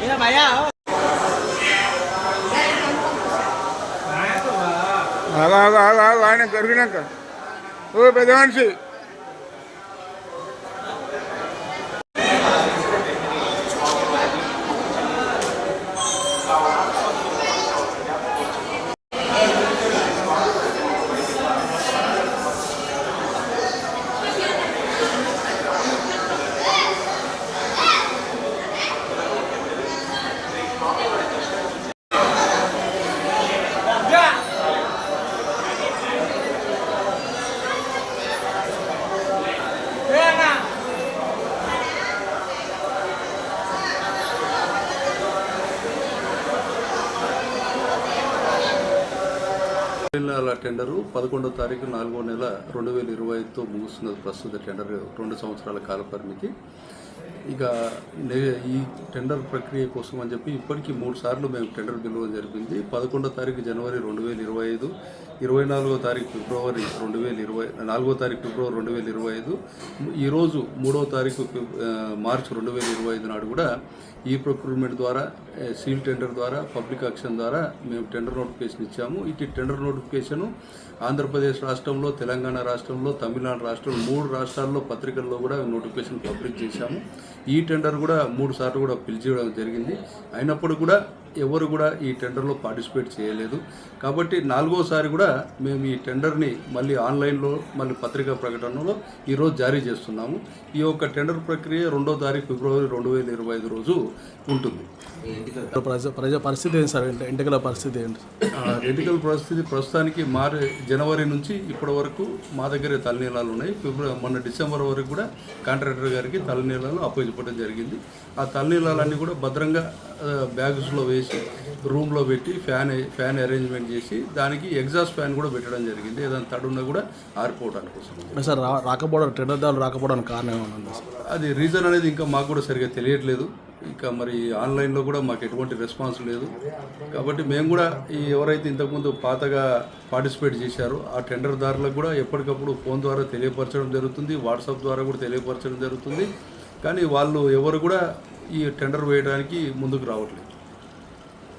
Mira para allá. ఆగు ఆగు ఆగు ఆయన కరిగినాక ఓ పెద్ద మనిషి. నెలల టెండరు పదకొండో తారీఖు నాలుగో నెల రెండు వేల ఇరవై ఐదుతో ముగుస్తున్నది ప్రస్తుత టెండర్. రెండు సంవత్సరాల కాల పరిమితి ఇక నే- ఈ టెండర్ ప్రక్రియ కోసం అని చెప్పి ఇప్పటికీ మూడు సార్లు మేము టెండర్ పిలవడం జరిగింది పదకొండో తారీఖు జనవరి రెండు వేల ఇరవై ఐదు ఇరవై నాలుగో తారీఖు ఫిబ్రవరి రెండు వేల ఇరవై నాలుగో తారీఖు ఫిబ్రవరి రెండు వేల ఇరవై ఐదు ఈరోజు మూడో తారీఖు మార్చ్ మార్చి రెండు వేల ఇరవై ఐదు నాడు కూడా ఈ ప్రొక్యూర్మెంట్ ద్వారా సీల్ టెండర్ ద్వారా పబ్లిక్ యాక్షన్ ద్వారా మేము టెండర్ నోటిఫికేషన్ ఇచ్చాము. ఇటు టెండర్ నోటిఫికేషన్ ఆంధ్రప్రదేశ్ రాష్ట్రంలో తెలంగాణ రాష్ట్రంలో తమిళనాడు రాష్ట్రంలో మూడు రాష్ట్రాల్లో పత్రికల్లో కూడా నోటిఫికేషన్ పబ్లిక్ చేశాము. ఈ టెండర్ కూడా మూడు సార్లు కూడా పిలిచేయడం జరిగింది. అయినప్పుడు కూడా ఎవరు కూడా ఈ టెండర్లో పార్టిసిపేట్ చేయలేదు. కాబట్టి నాలుగోసారి కూడా మేము ఈ టెండర్ని మళ్ళీ ఆన్లైన్లో మళ్ళీ పత్రికా ప్రకటనలో ఈరోజు జారీ చేస్తున్నాము. ఈ యొక్క టెండర్ ప్రక్రియ రెండో తారీఖు ఫిబ్రవరి రెండు వేల ఇరవై ఐదు రోజు ఉంటుంది. ప్రజ ప్రజ పరిస్థితి ఏంటి సార్? ఇంటికల పరిస్థితి ఏంటి? ఎన్నికల పరిస్థితి ప్రస్తుతానికి మారి జనవరి నుంచి ఇప్పటి వరకు మా దగ్గరే తలనీలాలు ఉన్నాయి. ఫిబ్రవరి మొన్న డిసెంబర్ వరకు కూడా కాంట్రాక్టర్ గారికి తలనీలాలు అప్పగించడం జరిగింది. ఆ తలనీలాలన్నీ కూడా భద్రంగా బ్యాగ్స్లో వేసి రూమ్లో పెట్టి ఫ్యాన్ ఫ్యాన్ అరేంజ్మెంట్ చేసి దానికి ఎగ్జాస్ట్ ఫ్యాన్ కూడా పెట్టడం జరిగింది. ఏదైనా తడున్నా కూడా ఆరిపోవడానికి కోసం. సార్ రాకపోవడం టెండర్ దారులు రాకపోవడానికి కారణం ఏమైనా ఉందా సార్? అది రీజన్ అనేది ఇంకా మాకు కూడా సరిగా తెలియట్లేదు. ఇంకా మరి ఆన్లైన్లో కూడా మాకు ఎటువంటి రెస్పాన్స్ లేదు. కాబట్టి మేము కూడా ఈ ఎవరైతే ఇంతకుముందు పాతగా పార్టిసిపేట్ చేశారో ఆ టెండర్ దారులకు కూడా ఎప్పటికప్పుడు ఫోన్ ద్వారా తెలియపరచడం జరుగుతుంది వాట్సాప్ ద్వారా కూడా తెలియపరచడం జరుగుతుంది. కానీ వాళ్ళు ఎవరు కూడా ఈ టెండర్ వేయడానికి ముందుకు రావట్లేదు.